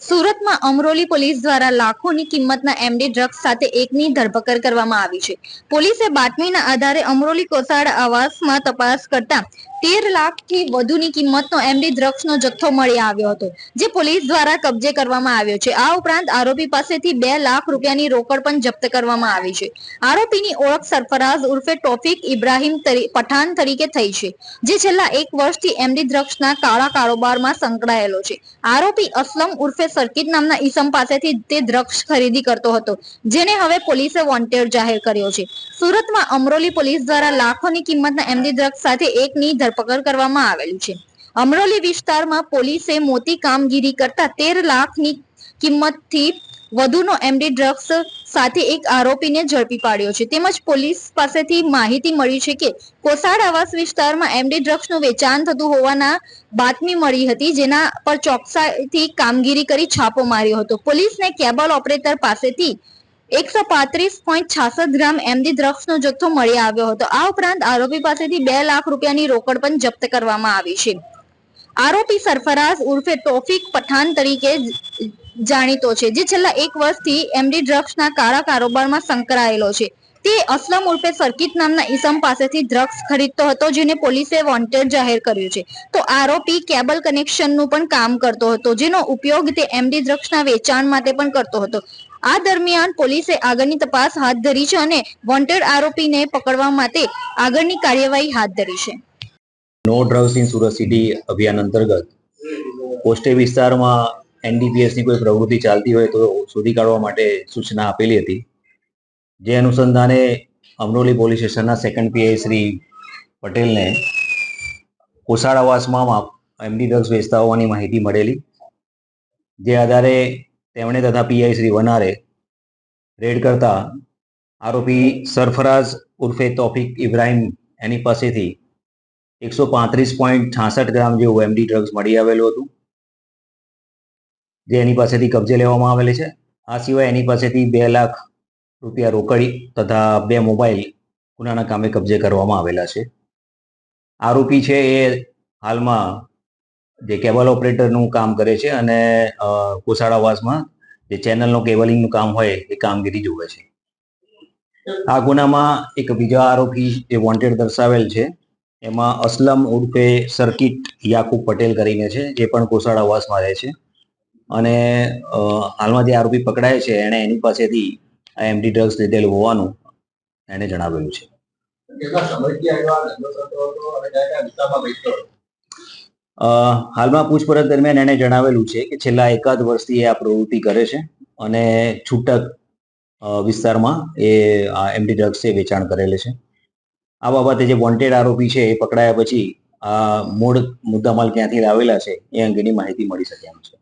સુરતમાં અમરોલી પોલીસ દ્વારા લાખોની કિંમતના એમડી ડ્રગ્સ સાથે એકની ધરપકડ કરવામાં આવી છે. પોલીસે બાતમીના આધારે અમરોલી કોસાડ આવાસમાં તપાસ કરતા તેર લાખથી વધુની કિંમતનો એમડી ડ્રગ્સનો જથ્થો મળી આવ્યો હતો, જે પોલીસ દ્વારા કબજે કરવામાં આવ્યો છે. આ ઉપરાંત આરોપી પાસેથી બે લાખ રૂપિયાની રોકડ પણ જપ્ત કરવામાં આવી છે. આરોપીની ઓળખ સરફરાઝ ઉર્ફે ટોફિક ઇબ્રાહીમ પઠાણ તરીકે થઈ છે, જે છેલ્લા એક વર્ષથી એમડી ડ્રગ્સના કાળા કારોબારમાં સંકળાયેલો છે. આરોપી અસલમ ઉર્ફે સર્કિટ નામના ઈસમ પાસેથી તે ડ્રગ્સ ખરીદી કરતો હતો, જેને હવે પોલીસે વોન્ટેડ જાહેર કર્યો છે. સુરતમાં અમરોલી પોલીસ દ્વારા લાખોની કિંમતના એમડી ડ્રગ્સ સાથે એકની ધરપકડ કરવામાં આવેલું છે. અમરોલી વિસ્તારમાં પોલીસે મોટી કામગીરી કરતા તેર લાખની કિંમતથી વધુનો એમડી ડ્રગ્સ સાથે એક આરોપીને ઝડપી પાડ્યો છે. તેમજ પોલીસ પાસેથી માહિતી મળી છે કે કોસાડ આવાસ વિસ્તારમાં એમડી ડ્રગ્સનું વેચાણ થતું હોવાના બાતમી મળી હતી, જેના પર ચોકસાઈથી કામગીરી કરી છાપો માર્યો હતો. પોલીસને કેબલ ઓપરેટર પાસેથી એકસો પાંત્રીસ પોઈન્ટ છાસઠ ગ્રામ એમડી ડ્રગ્સનો જથ્થો મળી આવ્યો હતો. આ ઉપરાંત આરોપી પાસેથી બે લાખ રૂપિયાની રોકડ પણ જપ્ત કરવામાં આવી છે. આરોપી સરફરાઝ ઉર્ફે તોફિક પઠાણ તરીકે જાણીતો છે, જે છેલ્લા એક વર્ષથી એમડી ડ્રગ્સના કાળા કારોબારમાં સંકળાયેલો છે. તે અસલમ ઉર્ફે સર્કિટ નામના ઈસમ પાસેથી ડ્રગ્સ ખરીદતો હતો, જેને પોલીસે વોન્ટેડ જાહેર કર્યું છે. તો આરોપી કેબલ કનેક્શનનું પણ કામ કરતો હતો, જેનો ઉપયોગ તે એમડી ડ્રગ્સના વેચાણ માટે પણ કરતો હતો. આ દરમિયાન પોલીસે આગળની તપાસ હાથ ધરી છે અને વોન્ટેડ આરોપીને પકડવા માટે આગળની કાર્યવાહી હાથ ધરી છે. No drugs in Surat city અભિયાન અંતર્ગત. કોસ્ટે વિસ્તારમાં એનડીપીએસની કોઈ પ્રવૃત્તિ ચાલતી હોય તો શોધી કાઢવા માટે સૂચના આપેલી હતી. જે અનુસંધાને અમરોલી પોલીસ સ્ટેશનના સેકન્ડ પીઆઈ શ્રી પટેલને કોસાડાવાસમાં એમડી ડ્રગ્સ વેચતા હોવાની માહિતી મળેલી. જે આધારે તેમણે તથા પીઆઈ શ્રી વનારે રેડ કરતા આરોપી સરફરાઝ ઉર્ફે તોફિક ઇબ્રાહિમ એની પાસેથી એકસો પાંત્રીસ પોઈન્ટ છાસઠ ગ્રામ જેવું એમડી ડ્રગ્સ મળી આવેલું હતું, જે એની પાસેથી કબજે લેવામાં આવેલી છે. આ સિવાય એની પાસેથી બે લાખ રૂપિયા રોકડી તથા બે મોબાઈલ ગુનાના કામે કબજે કરવામાં આવેલા છે. આરોપી છે એ હાલમાં જે કેબલ ઓપરેટરનું કામ કરે છે અને અ, કોસાડ આવાસમાં જે ચેનલનું કેબલિંગનું કામ હોય એ કામગીરી જુએ છે. આ ગુનામાં એક બીજા આરોપી જે વોન્ટેડ દર્શાવેલ છે એમાં અસલમ ઉર્ફે સર્કિટ યાકુબ પટેલ કરીને છે જે પણ કોસાડ આવાસમાં રહે છે. અને હાલમાં જે આરોપી પકડાય છે એણે એની પાસેથી એમડી ડ્રગ્સ લીધેલું હોવાનું એણે જણાવેલું છે. હાલમાં પૂછપરછ દરમિયાન એણે જણાવેલું છે કે છેલ્લા એકાદ વર્ષથી એ આ પ્રવૃત્તિ કરે છે અને છૂટક વિસ્તારમાં એ એમડી ડ્રગ્સ એ વેચાણ કરેલે છે. આ બાબતે જે વોન્ટેડ આરોપી છે એ પકડાયા પછી આ મૂળ મુદ્દામાલ ક્યાંથી લાવેલા છે એ અંગેની માહિતી મળી શકે એમ છે.